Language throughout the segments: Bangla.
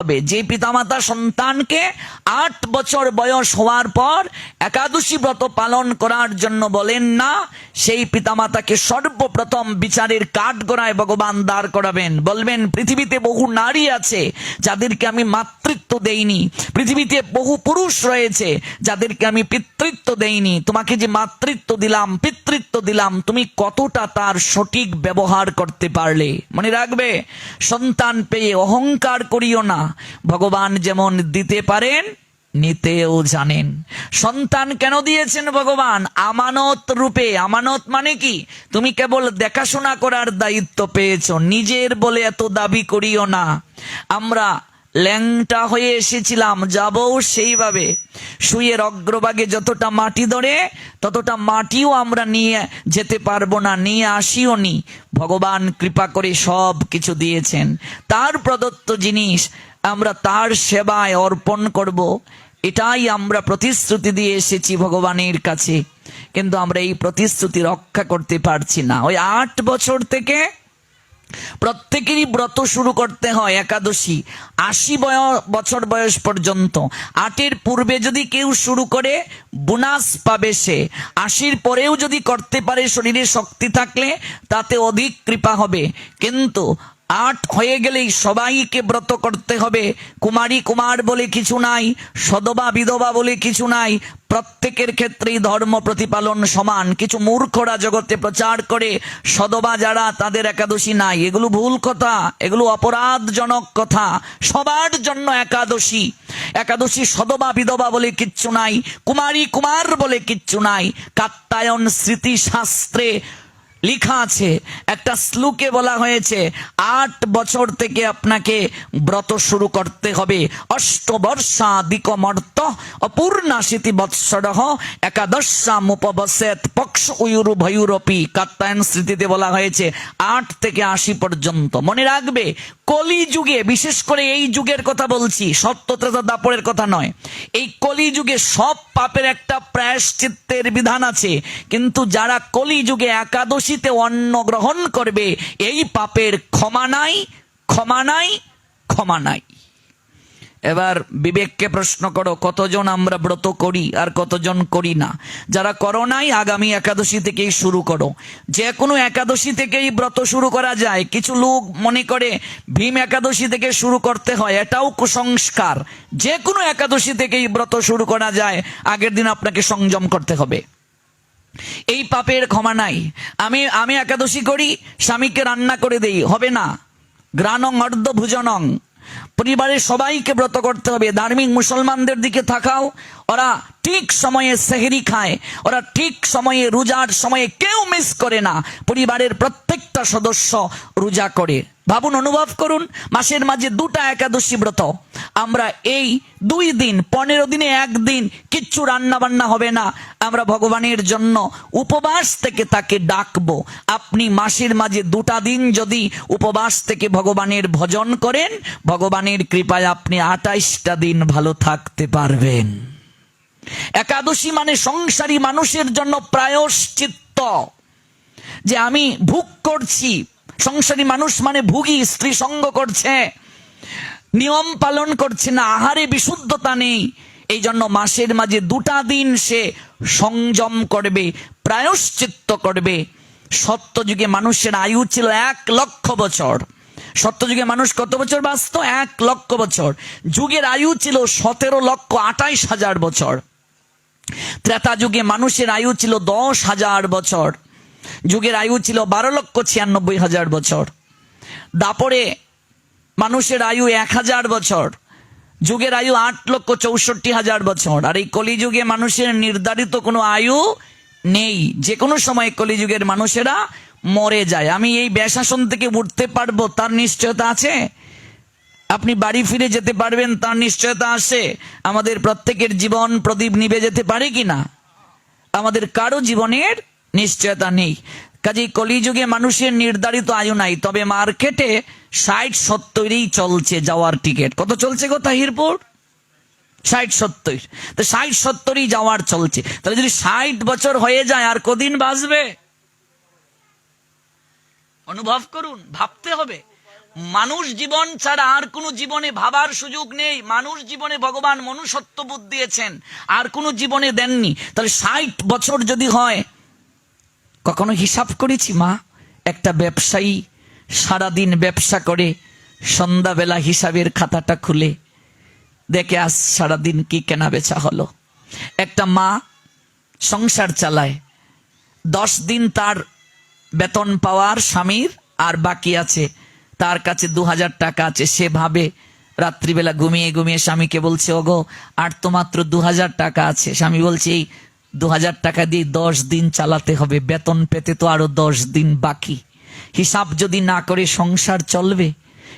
হবে। যে পিতামাতা সন্তানকে আট বছর বয়স হওয়ার পর একাদশী ব্রত পালন করার জন্য বলেন না, সেই পিতামাতাকে সর্বপ্রথম বিচারের কাঠগড়ায় ভগবান দাঁড় করাবেন। বলবেন, পৃথিবীতে বহু নারী আছে যাদেরকে আমি মাতৃত্ব দেইনি। পৃথিবীতে বহু পুরুষ রয়েছে যাদেরকে আমি পিতৃত্ব দেইনি। তোমাকে যে মাতৃত্ব দিলাম, পিতৃত্ব দিলাম, তুমি কতটা তার সঠিক ব্যবহার করতে পারলে? মনে রাখবে, সন্তান পেয়ে অহংকার করিও না। ভগবান যেমন দিতে পারেন, নিতেও জানেন। সন্তান কেন দিয়েছেন ভগবান? আমানত রূপে। আমানত মানে কি? তুমি কেবল দেখাশোনা করার দায়িত্ব পেয়েছ, নিজের বলে এত দাবি করিও না। আমরা ল্যাংটা হয়ে এসেছিলাম যাবও সেইভাবে। শুয়ের অগ্রভাগে যতটা মাটি ধরে, ততটা মাটিও আমরা নিয়ে যেতে পারব না, নিয়ে আসিও নি। ভগবান কৃপা করে সব কিছু দিয়েছেন। তার প্রদত্ত জিনিস আমরা তার সেবায় অর্পণ করব। এটাই আমরা প্রতিশ্রুতি দিয়ে এসেছি ভগবানের কাছে। কিন্তু আমরা এই প্রতিশ্রুতি রক্ষা করতে পারছি না। ওই আট বছর থেকে প্রত্যেকেরই ব্রত শুরু করতে হয় একাদশী। আশি বছর বয়স পর্যন্ত। আটের পূর্বে যদি কেউ শুরু করে, বোনাস পাবে সে। আশির পরেও যদি করতে পারে, শরীরে শক্তি থাকলে তাতে অধিক কৃপা হবে। কিন্তু আট হয়ে গেলেই সবাইকে ব্রত করতে হবে। কুমারী কুমার বলে কিছু নাই, সদবা বিধবা বলে কিছু নাই, প্রত্যেকের ক্ষেত্রেই ধর্ম প্রতিপালন সমান। কিছু মূর্খরা জগতে প্রচার করে, সদবা যারা তাদের একাদশী নাই। এগুলো ভুল কথা, এগুলো অপরাধজনক কথা। সবার জন্য একাদশী। একাদশী সদবা বিধবা বলে কিচ্ছু নাই, কুমারী কুমার বলে কিচ্ছু নাই। কাত্তায়ন স্মৃতিশাস্ত্রে লেখা আছে, একটা শ্লোকে বলা হয়েছে, আট বছর থেকে আপনাকে ব্রত শুরু করতে হবে। অষ্টবর্ষাদিক অপূর্ণাশীতি অপূর্ণাশিতি বৎসর একাদশামুপবসেত পক্ষ উয়ুরু ভয়ুরপি কাত্তায়ন স্মৃতিতে বলা হয়েছে, আট থেকে আশি পর্যন্ত। মনে রাখবে কলি যুগে বিশেষ করে এই যুগের কথা বলছি সত্যতা দাপরের কথা নয়। এই কলি যুগে সব পাপের একটা প্রায়শ্চিত্তের বিধান আছে, কিন্তু যারা কলি যুগে একাদশীতে অন্ন গ্রহণ করবে, এই পাপের ক্ষমা নাই ক্ষমা নাই ক্ষমা নাই। এবার বিবেককে প্রশ্ন করো, কতজন আমরা ব্রত করি আর কতজন করি না? যারা করো নাই আগামী একাদশী থেকেই শুরু করো। যে কোনো একাদশী থেকেই ব্রত শুরু করা যায়। কিছু লোক মনে করে ভীম একাদশী থেকে শুরু করতে হয়, এটাও কুসংস্কার। যে কোনো একাদশী থেকেই ব্রত শুরু করা যায়, আগের দিন আপনাকে সংযম করতে হবে। এই পাপের ক্ষমা নাই। আমি আমি একাদশী করি, স্বামীকে রান্না করে দেই, হবে না। গ্রানং অর্ধ ভুজনং পরিবারের সবাইকে ব্রত করতে হবে। ধার্মিক মুসলমানদের দিকে থাকাও ওরা ঠিক সময়ে সেহেরি খায়। ওরা ঠিক সময়ে রোজার সময়ে কেউ মিস করে না। পরিবারের প্রত্যেকটা সদস্য রোজা করে। ভাবুন, অনুভব করুন, মাসের মাঝে দুটা একাদশী ব্রত। আমরা এই দুই দিন, পনেরো দিনে একদিন কিচ্ছু রান্না বান্না হবে না। আমরা ভগবানের জন্য উপবাস থেকে তাকে ডাকবো। আপনি মাসের মাঝে দুটা দিন যদি উপবাস থেকে ভগবানের ভজন করেন ভগবানের কৃপায় আপনি আটাইশটা দিন ভালো থাকতে পারবেন। একাদশী মানে সংসারী মানুষের জন্য প্রায়শ্চিত্ত। যে আমি ভোগ করছি, সংসারী মানুষ মানে ভুগি, স্ত্রী সঙ্গ করছে, নিয়ম পালন করছে না, আহারে বিশুদ্ধতা নেই, এই জন্য মাসের মাঝে দুটা দিন সে সংযম করবে, প্রায়শ্চিত্ত করবে। সত্যযুগে মানুষের আয়ু ছিল এক লক্ষ বছর। সত্যযুগে মানুষ কত বছর বাঁচত? এক লক্ষ বছর। যুগের আয়ু ছিল সতেরো লক্ষ আটাইশ হাজার বছর। ত্রেতা যুগে মানুষের আয়ু ছিল দশ হাজার বছর। যুগের আয়ু ছিল বারো লক্ষ ছিয়ানব্বই হাজার বছর। দাপরে মানুষের আয়ু এক হাজার বছর। যুগের আয়ু আট লক্ষ চৌষট্টি হাজার বছর। আর এই কলিযুগে মানুষের নির্ধারিত কোনো আয়ু নেই। যে কোনো সময় কলিযুগের মানুষেরা মরে যায়। আমি এই ব্যাসাসন থেকে উঠতে পারব, তার নিশ্চয়তা আছে? আপনি বাড়ি ফিরে যেতে পারবেন, তার নিশ্চয়তা আছে। আমাদের প্রত্যেকের জীবন প্রদীপ নিভে যেতে পারে কি না? আমাদের কারও জীবনের নিশ্চয়তা নেই। কাজেই কলিযুগে মানুষের নির্ধারিত আয়ু নাই, তবে মার্কেটে ষাট সত্তরই চলছে যাওয়ার টিকিট। কত চলছে গো তাহিরপুর? ষাট সত্তর। তো ষাট সত্তরই যাওয়ার চলছে। তাহলে যদি ষাট বছর হয়ে যায়, আর কদিন বাঁচবে? অনুভব করুন, ভাবতে হবে। মানুষ জীবন ছাড়া আর কোনো জীবনে ভাবার সুযোগ নেই। মানুষ জীবনে ভগবান মনুষ্যত্ব বুধ দিয়েছেন, আর কোনো জীবনে দেননি। তাহলে ষাট বছর যদি হয়, কখনো হিসাব করেছি মা? একটা ব্যবসায়ী সারাদিন ব্যবসা করে, সন্ধ্যাবেলা হিসাবের খাতাটা খুলে, দেখে আজ সারাদিন কি কেনা বেচা হলো। একটা মা সংসার চালায়, দশ দিন তার বেতন পাওয়ার স্বামীর আর বাকি আছে। তার কাছে দু হাজার টাকা আছে। সে ভাবে রাত্রিবেলা ঘুমিয়ে ঘুমিয়ে স্বামীকে বলছে, ওগো, আর তো মাত্র দু হাজার টাকা আছে। স্বামী বলছে, এই দু হাজার টাকা দিয়ে দশ দিন চালাতে হবে। বেতন পেতে তো আরও দশ দিন বাকি। হিসাব যদি না করে সংসার চলবে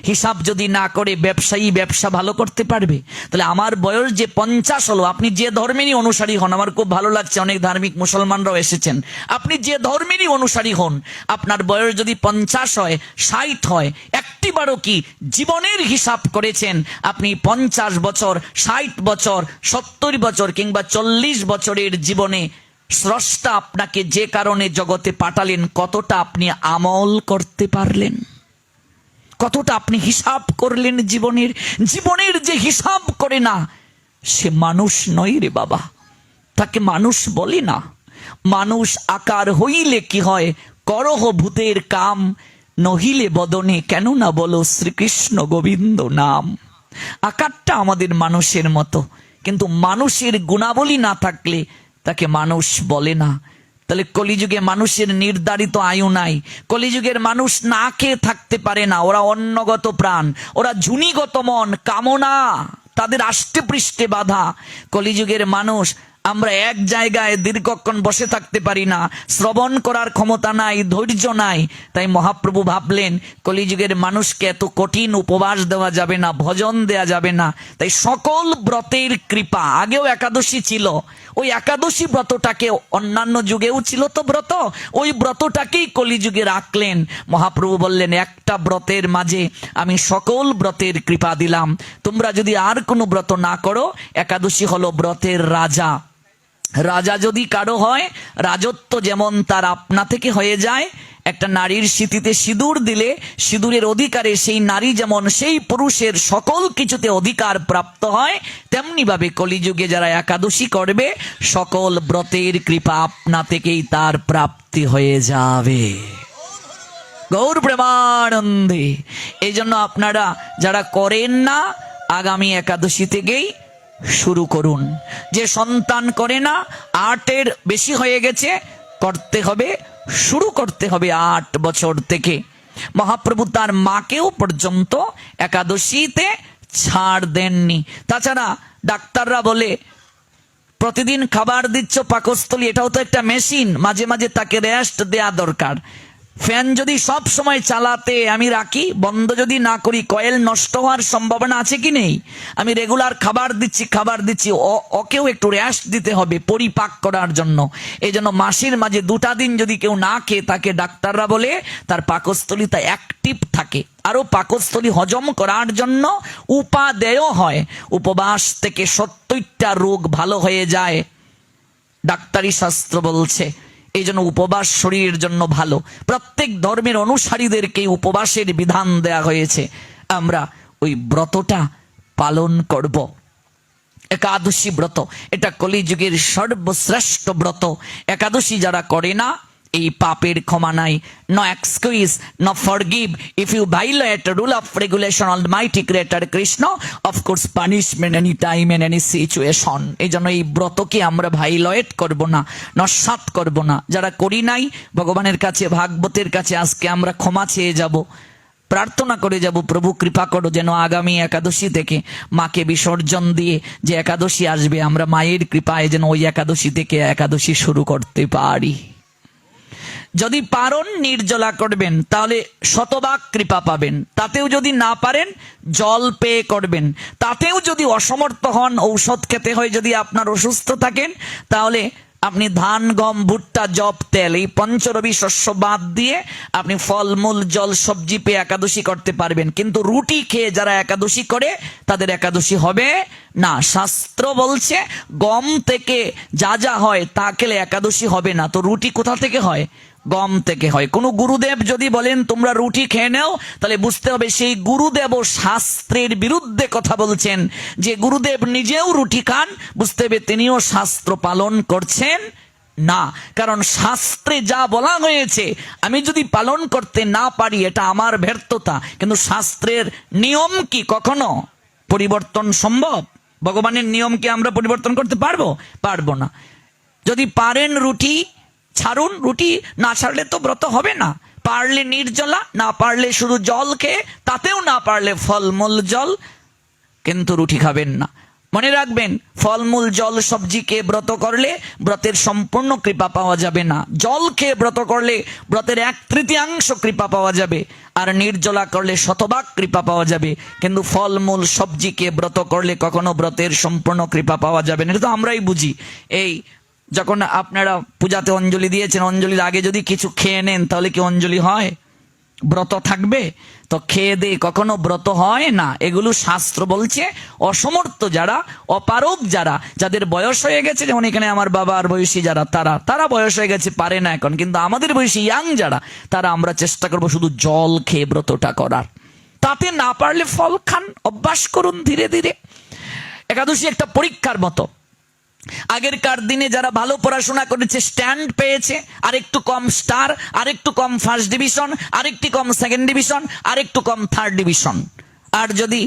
হিসাব যদি না করে ব্যবসায়ী ব্যবসা ভালো করতে পারবে, তাহলে আমার বয়স যে পঞ্চাশ হলো, আপনি যে ধর্মেরই অনুসারী হন, আমার খুব ভালো লাগছে, অনেক ধার্মিক মুসলমানরাও এসেছেন, আপনি যে ধর্মেরই অনুসারী হন, আপনার বয়স যদি পঞ্চাশ হয়, ষাট হয়, একটিবারও কি জীবনের হিসাব করেছেন আপনি পঞ্চাশ বছর, ষাট বছর, সত্তর বছর কিংবা চল্লিশ বছরের জীবনে স্রষ্টা আপনাকে যে কারণে জগতে পাঠালেন, কতটা আপনি আমল করতে পারলেন? কতটা আপনি হিসাব করলেন জীবনের? জীবনের যে হিসাব করে না, সে মানুষ নয় রে বাবা। তাকে মানুষ বলে না। মানুষ আকার হইলে কি হয়? করহ ভূতের কাম, নহিলে বদনে। কেন না বলো শ্রীকৃষ্ণ গোবিন্দ নাম। আকারটা আমাদের মানুষের মতো। কিন্তু মানুষের গুণাবলী না থাকলে তাকে মানুষ বলে না। তাহলে কলিযুগে মানুষের নির্ধারিত আয়ু নাই। কলিযুগের মানুষ না খেয়ে থাকতে পারে না। ওরা অন্নগত প্রাণ, ওরা ঝুনিগত মন, কামনা, তাদের আষ্টে পৃষ্ঠে বাধা। কলিযুগের মানুষ, আমরা এক জায়গায় দীর্ঘক্ষণ বসে থাকতে পারি না। শ্রবণ করার ক্ষমতা নাই, ধৈর্য নাই। তাই মহাপ্রভু ভাবলেন, কলিযুগের মানুষকে এত কঠিন উপবাস দেওয়া যাবে না, ভজন দেয়া যাবে না। তাই সকল ব্রতের কৃপা আগেও একাদশী ছিল। ওই একাদশী ব্রতটাকে অন্যান্য যুগেও ছিল তো ব্রত, ওই ব্রতটাকেই কলিযুগে রাখলেন। মহাপ্রভু বললেন, একটা ব্রতের মাঝে আমি সকল ব্রতের কৃপা দিলাম। তোমরা যদি আর কোনো ব্রত না করো, একাদশী হলো ব্রতের রাজা। রাজা যদি কারও হয়, রাজত্ব যেমন তার আপনা থেকে হয়ে যায় একটা নারীর স্মৃতিতে সিঁদুর দিলে সিঁদুরের অধিকারে সেই নারী যেমন সেই পুরুষের সকল কিছুতে অধিকার প্রাপ্ত হয় তেমনি ভাবে কলিযুগে যারা একাদশী করবে, সকল ব্রতের কৃপা আপনা থেকেই তার প্রাপ্তি হয়ে যাবে। গৌর প্রেমানন্দে এই জন্য আপনারা যারা করেন না, আগামী একাদশী থেকেই শুরু করুন। যে সন্তান করে না, আটের বেশি হয়ে গেছে, করতে হবে। শুরু করতে হবে আট বছর থেকে। মহাপ্রভু তার মাকেও পর্যন্ত একাদশীতে ছাড় দেননি। তাছাড়া ডাক্তাররা বলে, প্রতিদিন খাবার দিচ্ছ পাকস্থলী, এটাও তো একটা মেশিন মাঝে মাঝে তাকে রেস্ট দেয়া দরকার। ফ্যান যদি সব সময় চালাতে আমি রাখি, বন্ধ যদি না করি, কয়েল নষ্ট হওয়ার সম্ভাবনা আছে কি নেই? আমি রেগুলার খাবার দিচ্ছি খাবার দিচ্ছি ওকেও একটু রেস্ট দিতে হবে, পরিপাক করার জন্য। এই জন্য মাসির মাঝে দুটা দিন যদি কেউ না খেয়ে তাকে ডাক্তাররা বলে তার পাকস্থলীটা অ্যাক্টিভ থাকে। আরও পাকস্থলী হজম করার জন্য উপাদেয় হয়। উপবাস থেকে সত্তরটা রোগ ভালো হয়ে যায়। ডাক্তারি শাস্ত্র বলছে এই জন্য উপবাস শরীরের জন্য ভালো। প্রত্যেক ধর্মের অনুসারীদেরকে উপবাসের বিধান দেয়া হয়েছে। আমরা ওই ব্রতটা পালন করব। একাদশী ব্রত, এটা কলিযুগের সর্বশ্রেষ্ঠ ব্রত। একাদশী যারা করে না এই পাপের ক্ষমা নাই। No excuse no forgive if you violate rule of regulation almighty creator Krishna of course punishment any time in any situation এই জন্য এই ব্রতকে আমরা ভাইলয়েট করব না, নস্বাত করব না। যারা করি নাই, ভগবানের কাছে, ভাগবতের কাছে, আজকে আমরা ক্ষমা চেয়ে যাব। প্রার্থনা করে যাব, প্রভু, কৃপা করো যেন আগামী একাদশী থেকে মাকে বিসর্জন দিয়ে যে একাদশী আসবে, আমরা মায়ের কৃপায় যেন ওই একাদশী থেকে একাদশী শুরু করতে পারি। যদি পারন নির্জলা করবেন, তাহলে শতভাগ কৃপা পাবেন। তাতেও যদি না পারেন, জল পেয়ে করবেন। তাতেও যদি অসমর্থ হন, ঔষধ খেতে হয়, যদি আপনার অসুস্থ থাকেন, তাহলে আপনি ধান, গম, ভুট্টা, জব, তেল, এই পঞ্চরবি শস্য বাদ দিয়ে আপনি ফলমূল, জল, সবজি পেয়ে একাদশী করতে পারবেন। কিন্তু রুটি খেয়ে যারা একাদশী করে, তাদের একাদশী হবে না। শাস্ত্র বলছে, গম থেকে যা যা হয়, তা খেলে একাদশী হবে না। তো রুটি কোথা থেকে হয়? গম থেকে হয়। কোনো গুরুদেব যদি বলেন, তোমরা রুটি খেয়ে নাও, তাহলে বুঝতে হবে সেই গুরুদেব শাস্ত্রের বিরুদ্ধে কথা বলছেন। যে গুরুদেব নিজেও রুটি খান, বুঝতে হবে তিনিও শাস্ত্র পালন করছেন না। কারণ শাস্ত্রে যা বলা হয়েছে, আমি যদি পালন করতে না পারি, এটা আমার ব্যর্থতা। কিন্তু শাস্ত্রের নিয়ম কি কখনো পরিবর্তন সম্ভব? ভগবানের নিয়ম কি আমরা পরিবর্তন করতে পারব? পারব না। যদি পারেন রুটি ছাড়ুন, রুটি না ছাড়লে তো ব্রত হবে না। পারলে নির্জলা, না পারলে শুধু জল খেয়ে তাতেও না পারলে ফলমূল জল। কিন্তু রুটি খাবেন না। মনে রাখবেন, ফলমূল জল সবজি খেয়ে ব্রত করলে ব্রতের সম্পূর্ণ কৃপা পাওয়া যাবে না। জল খেয়ে ব্রত করলে ব্রতের এক তৃতীয়াংশ কৃপা পাওয়া যাবে। আর নির্জলা করলে শতভাগ কৃপা পাওয়া যাবে। কিন্তু ফলমূল সবজি খেয়ে ব্রত করলে কখনো ব্রতের সম্পূর্ণ কৃপা পাওয়া যাবে না। এটা তো আমরাই বুঝি। এই যখন আপনারা পূজাতে অঞ্জলি দিয়েছেন, অঞ্জলির আগে যদি কিছু খেয়ে নেন, তাহলে কি অঞ্জলি হয়? ব্রত থাকবে? তো খেয়ে দে, কখনো ব্রত হয় না। এগুলো শাস্ত্র বলছে, অসমর্থ যারা অপারক যারা, যাদের বয়স হয়ে গেছে, যেমন এখানে আমার বাবার বয়সী যারা, তারা তারা বয়স হয়ে গেছে, পারে না এখন। কিন্তু আমাদের বয়সী ইয়াং যারা, তারা আমরা চেষ্টা করব শুধু জল খেয়ে ব্রতটা করার। তাতে না পারলে ফল খান, অভ্যাস করুন ধীরে ধীরে। একাদশী একটা পরীক্ষার মতো। আগেরকার দিনে যারা ভালো পড়াশোনা করেছে স্ট্যান্ড পেয়েছে আর একটু কম স্টার আর একটু কম ফার্স্ট ডিভিশন আর একটু কম সেকেন্ড ডিভিশন আর একটু কম থার্ড ডিভিশন আর যদি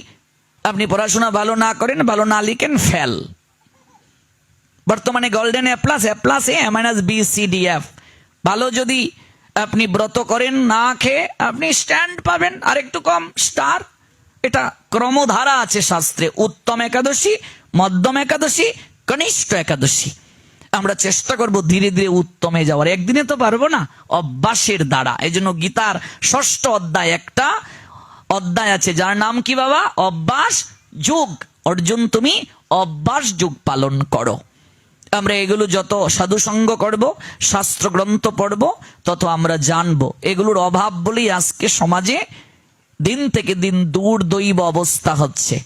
আপনি পড়াশোনা ভালো না করেন, ভালো না লিখেন ফেল বর্তমানে golden A plus A plus A minus B C D F ভালো যদি আপনি ব্রত করেন, না খেয়ে আপনি স্ট্যান্ড পাবেন আর একটু কম স্টার এটা ক্রমধারা আছে শাস্ত্রে। উত্তম একাদশী, মধ্যম একাদশী কনিষ্ঠ একাদশী। আমরা চেষ্টা করব ধীরে ধীরে উত্তমে যাওয়ার। একদিনে তো পারব না, অভ্যাসের দ্বারা। এই জন্য গীতার ষষ্ঠ অধ্যায় একটা অধ্যায় আছে, যার নাম কি বাবা? অভ্যাস যুগ। অর্জুন, তুমি অভ্যাস যুগ পালন করো। আমরা এগুলো যত সাধুসঙ্গ করব, শাস্ত্র গ্রন্থ পড়ব, তত আমরা জানব। এগুলোর অভাব বলেই আজকে সমাজে দিন থেকে দিন দূর দৈব অবস্থা হচ্ছে।